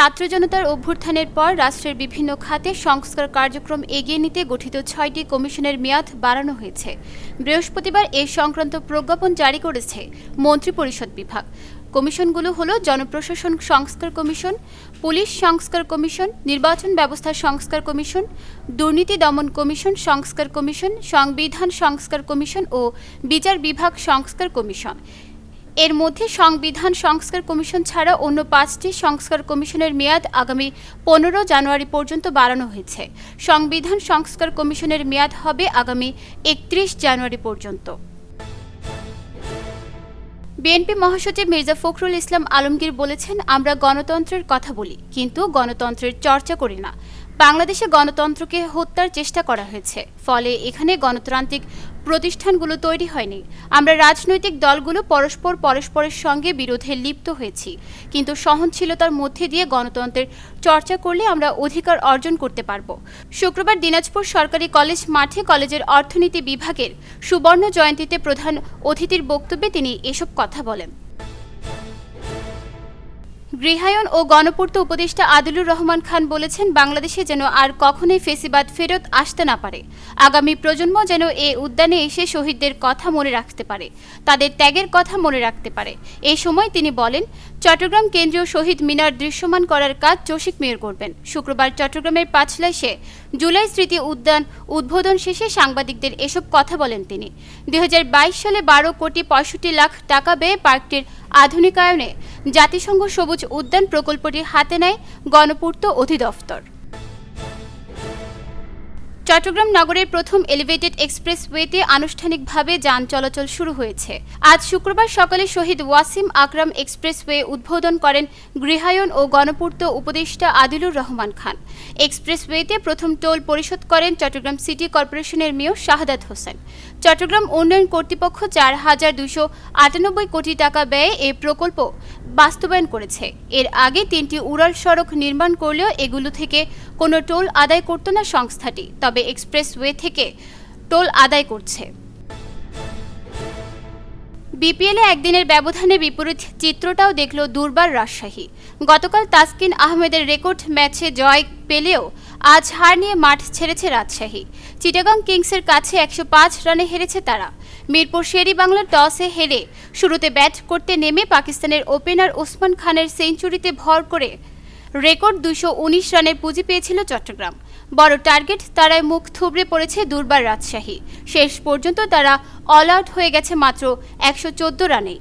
ছাত্র জনতার অভ্যুত্থানের পর রাষ্ট্রের বিভিন্ন খাতে সংস্কার কার্যক্রম এগিয়ে নিতে গঠিত ছয়টি কমিশনের মেয়াদ বাড়ানো হয়েছে। বৃহস্পতিবার এ সংক্রান্ত প্রজ্ঞাপন জারি করেছে মন্ত্রিপরিষদ বিভাগ। কমিশনগুলো হলো জনপ্রশাসন সংস্কার কমিশন, পুলিশ সংস্কার কমিশন, নির্বাচন ব্যবস্থা সংস্কার কমিশন, দুর্নীতি দমন কমিশন সংস্কার কমিশন, সংবিধান সংস্কার কমিশন ও বিচার বিভাগ সংস্কার কমিশন। এর মধ্যে সংবিধান সংস্কার কমিশন ছাড়া অন্য পাঁচটি সংস্কার কমিশনের মেয়াদ আগামী পনেরো জানুয়ারি পর্যন্ত বাড়ানো হয়েছে। সংবিধান সংস্কার কমিশনের মেয়াদ হবে আগামী একত্রিশ জানুয়ারি পর্যন্ত। বিএনপি মহাসচিব মির্জা ফখরুল ইসলাম আলমগীর বলেছেন, আমরা গণতন্ত্রের কথা বলি, কিন্তু গণতন্ত্রের চর্চা করি না। বাংলাদেশে গণতন্ত্রকে হত্যার চেষ্টা করা হয়েছে। ফলে এখানে গণতান্ত্রিক প্রতিষ্ঠানগুলো তৈরি হয়নি। আমরা রাজনৈতিক দলগুলো পরস্পর পরস্পরের সঙ্গে বিরোধে লিপ্ত হয়েছি। কিন্তু সহনশীলতার মধ্যে দিয়ে গণতন্ত্রের চর্চা করলে আমরা অধিকার অর্জন করতে পারব। শুক্রবার দিনাজপুর সরকারি কলেজ মাঠে কলেজের অর্থনীতি বিভাগের সুবর্ণ জয়ন্তীতে প্রধান অতিথির বক্তব্যে তিনি এসব কথা বলেন। গৃহায়ন ও গণপূর্ত উপদেষ্টা আদিলুর রহমান খান বলেছেন, বাংলাদেশে যেন আর কখনোই ফেসিবাদ ফেরত আসতে না পারে। আগামী প্রজন্ম যেন এ উদ্যানে এসে শহীদদের কথা মনে রাখতে পারে, তাদের ত্যাগের কথা মনে রাখতে পারে। এ সময় তিনি বলেন, চট্টগ্রাম কেন্দ্রীয় শহীদ মিনার দৃশ্যমান করার কাজ চসিক মেয়র করবেন। শুক্রবার চট্টগ্রামের পাঁচলাইশে জুলাই স্মৃতি উদ্যান উদ্বোধন শেষে সাংবাদিকদের এসব কথা বলেন তিনি। দুই হাজার বাইশ সালে বারো কোটি পঁয়ষট্টি লাখ টাকা ব্যয়ে পার্কটির আধুনিকায়নে জাতিসংঘ সবুজ উদ্যান প্রকল্পটি হাতে নেয় গণপূর্ত অধিদপ্তর চট্টগ্রাম নগরের প্রথম এলিভেটেড এক্সপ্রেসওয়েতে আনুষ্ঠানিকভাবে যান চলাচল শুরু হয়েছে। আজ শুক্রবার সকালে শহীদ ওয়াসিম আকরাম এক্সপ্রেসওয়ে উদ্বোধন করেন গৃহায়ন ও গণপূর্ত উপদেষ্টা আদিলুর রহমান খান। এক্সপ্রেসওয়েতে প্রথম টোল পরিশোধ করেন চট্টগ্রাম সিটি কর্পোরেশনের মেয়র শাহাদাত হোসেন। চট্টগ্রাম উন্নয়ন কর্তৃপক্ষ চার হাজার দুশো আটানব্বই কোটি টাকা ব্যয়ে এই প্রকল্প বাস্তবায়ন করেছে। এর আগে তিনটি উড়াল সড়ক নির্মাণ করলেও এগুলো থেকে কোনো টোল আদায় করত না সংস্থাটি। তবে এক্সপ্রেসওয়ে থেকে টোল আদায় করছে। বিপিএলে একদিনের ব্যবধানে বিপরীত চিত্রটাও দেখল দুর্বার রাজশাহী। গতকাল তাসকিন আহমেদের রেকর্ড ম্যাচে জয় পেলেও আজ হার নিয়ে মাঠ ছেড়েছে রাজশাহী। চিটাগাং কিংসের কাছে একশো পাঁচ রানে হেরেছে তারা। মিরপুর শেরি বাংলার টসে হেরে শুরুতে ব্যাট করতে নেমে পাকিস্তানের ওপেনার ওসমান খানের সেঞ্চুরিতে ভর করে রেকর্ড দুশো রানের পুঁজি পেয়েছিল চট্টগ্রাম। বড় টার্গেট তারাই মুখ থুবড়ে পড়েছে দুর্বার রাজশাহী। শেষ পর্যন্ত তারা অল আউট হয়ে গেছে মাত্র একশো রানেই।